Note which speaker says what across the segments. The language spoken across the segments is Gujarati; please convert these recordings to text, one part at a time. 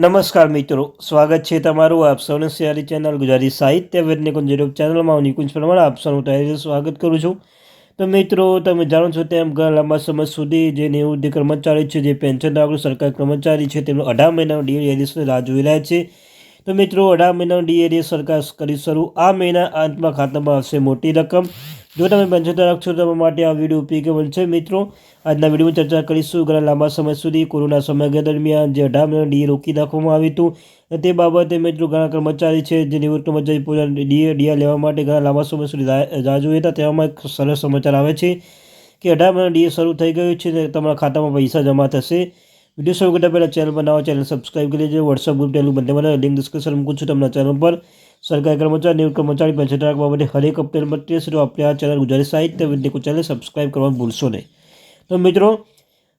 Speaker 1: નમસ્કાર મિત્રો, સ્વાગત છે તમારું આપ સૌને સિયારી ચેનલ ગુજરાતી સાહિત્ય વેદને કુંજ ચેનલમાં હું નિકુંજ પ્રમાણે આપ સૌનું તૈયારી સ્વાગત કરું છું. તો મિત્રો, તમે જાણો છો તેમ ઘણા લાંબા સમય સુધી જે નિવૃત્તિ કર્મચારી છે, જે પેન્શન ધારકો, સરકારી કર્મચારી છે, તેમનો અઢાર મહિનાનો ડીએ એડિશનલ રાહ જોઈ રહ્યા છે. તો મિત્રો, અઢાર મહિનાનો ડીએ સરકાર કરી શરૂ આ મહિના અંતમાં ખાતામાં આવશે મોટી રકમ. જો તમે પંચોતેર અક્ષર તમારા માટે આ વીડિયો ઉપયોગી છે. મિત્રો, આજના વિડીયોમાં ચર્ચા કરીશું ઘણા લાંબા સમય સુધી કોરોના સમયગાળા દરમિયાન જે અઢાર મહિના ડીએ રોકી નાખવામાં આવ્યું હતું તે બાબતે મિત્રો ઘણા કર્મચારી છે જે નિવૃત્ત કર્મચારી પૂરા ડીએ ડીઆર લેવા માટે ઘણા લાંબા સમય સુધી રાહ રાહ જોઈ હતા. તેવામાં એક સરસ સમાચાર આવે છે કે અઢાર મહિના ડીએ શરૂ થઈ ગયું છે તમારા ખાતામાં પૈસા જમા થશે. વીડિયો શરૂ કરતા પહેલાં ચેનલ બનાવો ચેનલ સબસ્ક્રાઈબ કરી લેજો વોટ્સઅપ ગ્રુપ ટેલું બંને મને લિંક ડિસ્ક્રિપ્શન મૂકું છું તમારા ચેનલ પર. સરકારી કર્મચારી નિવૃત્ત કર્મચારી પેન્શન ધારક બાબતે હરેક અપડેટ મળતી સુધી આપણે આ ચેનલ ગુજરાતી સાહિત્ય વિદ્યકુ ચેનલ સબસ્ક્રાઈબ કરવાનું ભૂલશો નહીં. તો મિત્રો,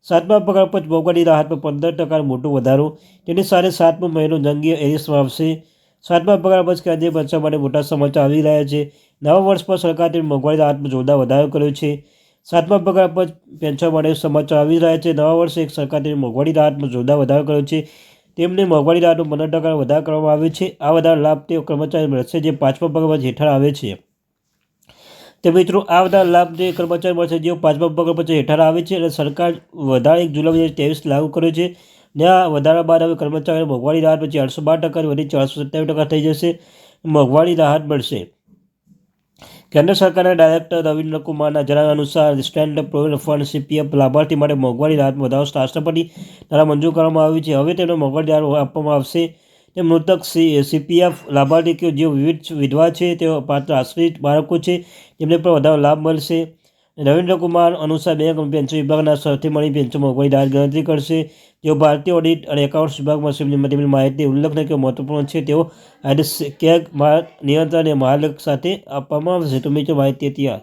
Speaker 1: સાતમા પગાર પર મોંઘવારી રાહત પર પંદર ટકા મોટો વધારો તેની સાથે સાતમો મહિનો જંગી એરિસમાં આવશે સાતમા પગાર પર કેન્દ્રીય બચવા માટે મોટા સમાચાર આવી રહ્યા છે. નવા વર્ષ પર સરકાર તેની મોંઘવારી રાહતમાં જોરદાર વધારો કર્યો છે. સાતમા પગાર પર પેન્શન માટે સમાચાર આવી રહ્યા છે. નવા વર્ષે એક સરકાર તેની મોંઘવારી રાહતમાં જોરદાર વધારો કર્યો છે. તેમને મોંઘવારી રાહતનો પંદર ટકા વધારો કરવામાં આવ્યો છે. આ વધારો લાભ તે કર્મચારી મળશે જે પાંચમા પગાર હેઠળ આવે છે. તે મિત્રો, આ બધા લાભ જે કર્મચારી મળશે જેઓ પાંચમા પછી હેઠળ આવે છે અને સરકાર વધારે એક જુલાઈ બે ત્રેવીસ લાગુ કર્યો છે. ને આ વધારા બાદ હવે કર્મચારીઓ મોંઘવારી રાહત પછી આઠસો બાર ટકા વધી ચારસો સત્યાવીસ ટકા થઈ જશે. મોંઘવારી રાહત મળશે. કેન્દ્ર સરકારના ડાયરેક્ટર રવિન્દ્ર કુમારના જણાવ્યા અનુસાર stand up provident fund C P F લાભાર્થી માટે મોંઘવારી રાહત વધારો રાષ્ટ્રપતિ દ્વારા મંજૂર કરવામાં આવ્યું છે. હવે તેમને મોંઘવારી રાહત આપવામાં આવશે. તે મૃતક સી, સીપીએફ લાભાર્થી કે જેઓ વિવિધ વિધવા છે, તેઓ પાત્ર આશ્રિત બાળકો છે તેમને પણ વધારો લાભ મળશે. રવિન્દ્ર કુમાર અનુસાર બેંક પેન્શન વિભાગના સૌથી મળી પેન્શનમાં કોઈ દાર ગણતરી કરશે. તેઓ ભારતીય ઓડિટ અને એકાઉન્ટ્સ વિભાગમાં તેમની માહિતી ઉલ્લેખનીય કે મહત્વપૂર્ણ છે. તેઓ આજે કેગ નિયંત્રણ અને મહાલક સાથે આપવામાં આવશે. તો મિત્રો, માહિતી ત્યાં